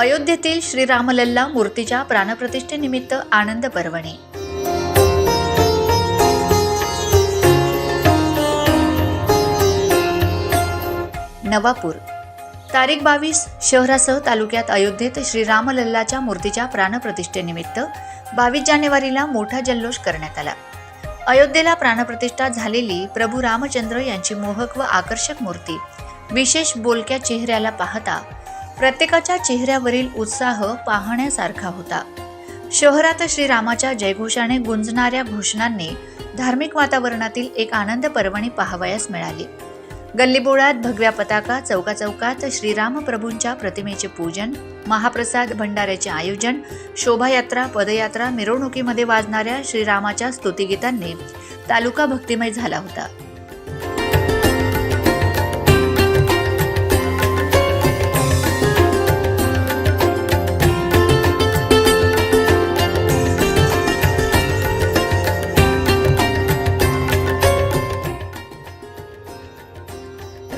अयोध्येतील श्रीरामलल्ला मूर्तीच्या प्राणप्रतिष्ठेनिमित्त आनंद पर्वणे. नवापूर. तारीख बावीस शहरासह तालुक्यात अयोध्येत श्रीरामलल्लाच्या मूर्तीच्या प्राणप्रतिष्ठेनिमित्त बावीस जानेवारीला मोठा जल्लोष करण्यात आला. अयोध्येला प्राणप्रतिष्ठा झालेली प्रभू रामचंद्र यांची मोहक व आकर्षक मूर्ती विशेष बोलक्या चेहऱ्याला पाहता प्रत्येकाच्या चेहऱ्यावरील उत्साह पाहण्यासारखा होता. शहरात श्रीरामाच्या जयघोषाने गुंजणाऱ्या घोषणांनी धार्मिक वातावरणातील एक आनंद पर्वणी पाहावयास मिळाली. गल्लीबोळात भगव्या पताका चौकाचौकात श्रीराम प्रभूंच्या प्रतिमेचे पूजन महाप्रसाद भंडाऱ्याचे आयोजन शोभायात्रा पदयात्रा मिरवणुकीमध्ये वाजणाऱ्या श्रीरामाच्या स्तुतिगीतांनी तालुका भक्तिमय झाला होता.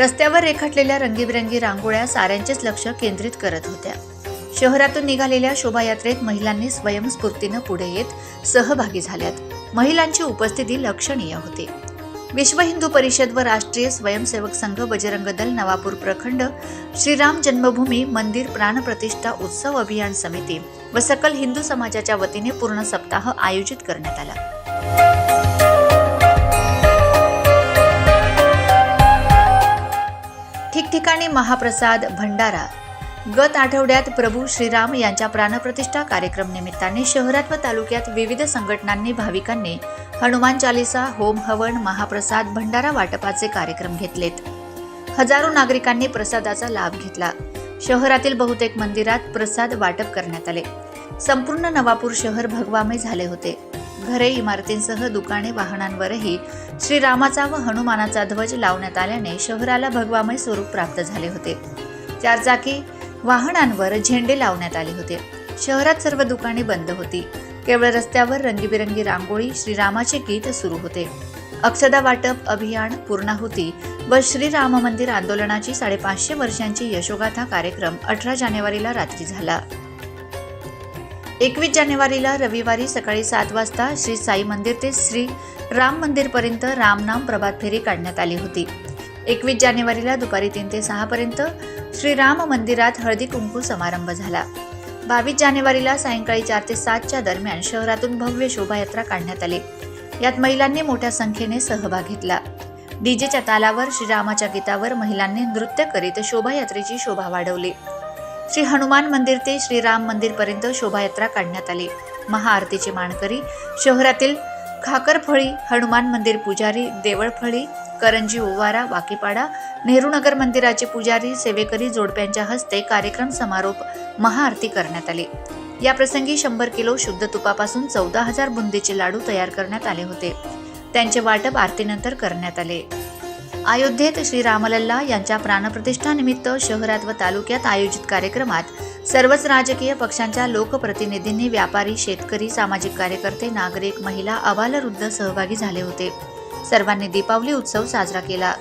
रस्त्यावर रेखाटलेल्या रंगीबिरंगी रांगोळ्या साऱ्यांचेच लक्ष केंद्रित करत होत्या. शहरातून निघालेल्या शोभायात्रेत महिलांनी स्वयंस्फूर्तीनं पुढे येत सहभागी झाल्यात. महिलांची उपस्थिती लक्षणीय होती. विश्व हिंदू परिषद व राष्ट्रीय स्वयंसेवक संघ बजरंग दल नवापूर प्रखंड श्रीराम जन्मभूमी मंदिर प्राणप्रतिष्ठा उत्सव अभियान समिती व सकल हिंदू समाजाच्या वतीने पूर्ण सप्ताह आयोजित करण्यात आला. ठिकठिकाणी महाप्रसाद भंडारा. गत आठवड्यात प्रभू श्रीराम यांच्या प्राणप्रतिष्ठा कार्यक्रम निमित्ताने शहरात व तालुक्यात विविध संघटनांनी भाविकांनी हनुमान चालिसा होम हवन महाप्रसाद भंडारा वाटपाचे कार्यक्रम घेतलेत. हजारो नागरिकांनी प्रसादाचा लाभ घेतला. शहरातील बहुतेक मंदिरात प्रसाद वाटप करण्यात आले. संपूर्ण नवापूर शहर भगवामय झाले होते. घरे इमारतींसह दुकाने वाहनांवरही श्रीरामाचा व हनुमानाचा ध्वज लावण्यात आल्याने शहराला भगवामय स्वरूप प्राप्त झाले होते. चारचाकी वाहनांवर झेंडे लावण्यात आले होते. शहरात सर्व दुकाने बंद होती. केवळ रस्त्यावर रंगीबिरंगी रांगोळी श्रीरामाचे गीत सुरू होते. अक्षदा वाटप अभियान पूर्णाहुती व श्रीराम मंदिर आंदोलनाची साडेपाचशे वर्षांची यशोगाथा कार्यक्रम अठरा जानेवारीला रात्री झाला. एकवीस जानेवारीला रविवारी सकाळी सात वाजता श्री साई मंदिर ते श्री राम मंदिरपर्यंत रामनाम प्रभात फेरी काढण्यात आली होती. एकवीस जानेवारीला दुपारी तीन ते सहापर्यंत श्रीराम मंदिरात हळदी कुंकू समारंभ झाला. बावीस जानेवारीला सायंकाळी चार ते सातच्या दरम्यान शहरातून भव्य शोभायात्रा काढण्यात आली. यात महिलांनी मोठ्या संख्येने सहभाग घेतला. डीजेच्या तालावर श्रीरामाच्या गीतावर महिलांनी नृत्य करीत शोभायात्रेची शोभा वाढवली. श्री हनुमान मंदिर ते श्रीराम मंदिरपर्यंत शोभायात्रा काढण्यात आली. महाआरतीचे मानकरी शहरातील खाकरफळी हनुमान मंदिर पुजारी देवळफळी करंजी ओवारा वाकीपाडा नेहरूनगर मंदिराचे पुजारी सेवेकरी जोडप्यांच्या हस्ते कार्यक्रम समारोप महाआरती करण्यात आली. या प्रसंगी शंभर किलो शुद्ध तुपापासून चौदा हजार बुंदीचे लाडू तयार करण्यात आले होते. त्यांचे वाटप आरतीनंतर करण्यात आले. अयोध्येत श्रीरामलल्ला यांच्या प्राणप्रतिष्ठानिमित्त शहरात व तालुक्यात आयोजित कार्यक्रमात सर्वच राजकीय पक्षांच्या लोकप्रतिनिधींनी व्यापारी शेतकरी सामाजिक कार्यकर्ते नागरिक महिला अबालवृद्ध सहभागी झाले होते. सर्वांनी दीपावली उत्सव साजरा केला.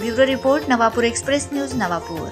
Bureau report Navapur express news Navapur.